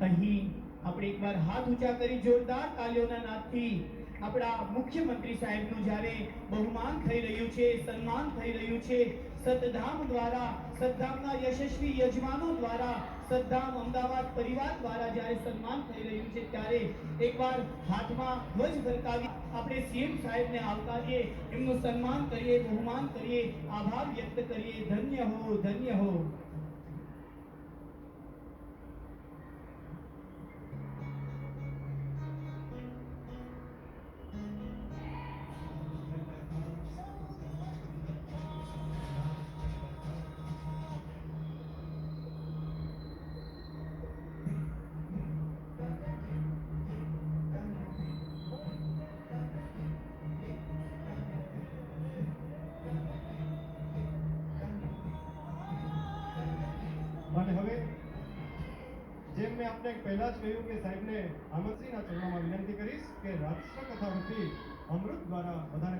અહીં આપણે એકવાર હાથ ઊંચા કરી જોરદાર તાલીઓના નાદથી આપણા મુખ્યમંત્રી સાહેબનું જ્યારે બહુમાન થઈ રહ્યું છે, સન્માન થઈ રહ્યું છે, સતધામ દ્વારા, સતધામના યશસ્વી યજમાનો દ્વારા સદ્ધામ અમદાવાદ પરિવાર દ્વારા જ્યારે સન્માન થઈ રહ્યું છે, ત્યારે એકવાર હાથમાં ધ્વજ ફરકાવી આપણે સીએમ સાહેબને આવકારીએ, એમનું સન્માન કરીએ, બહુમાન કરીએ, આભાર વ્યક્ત કરીએ. ધન્ય હો ધન્ય હો. અને હવે જેમ મેં આપને પહેલા જ કહ્યું કે સાહેબને આમંત્રીના ચરણોમાં વિનંતી કરીશ કે રાષ્ટ્રકથા વતી અમૃત દ્વારા બધાને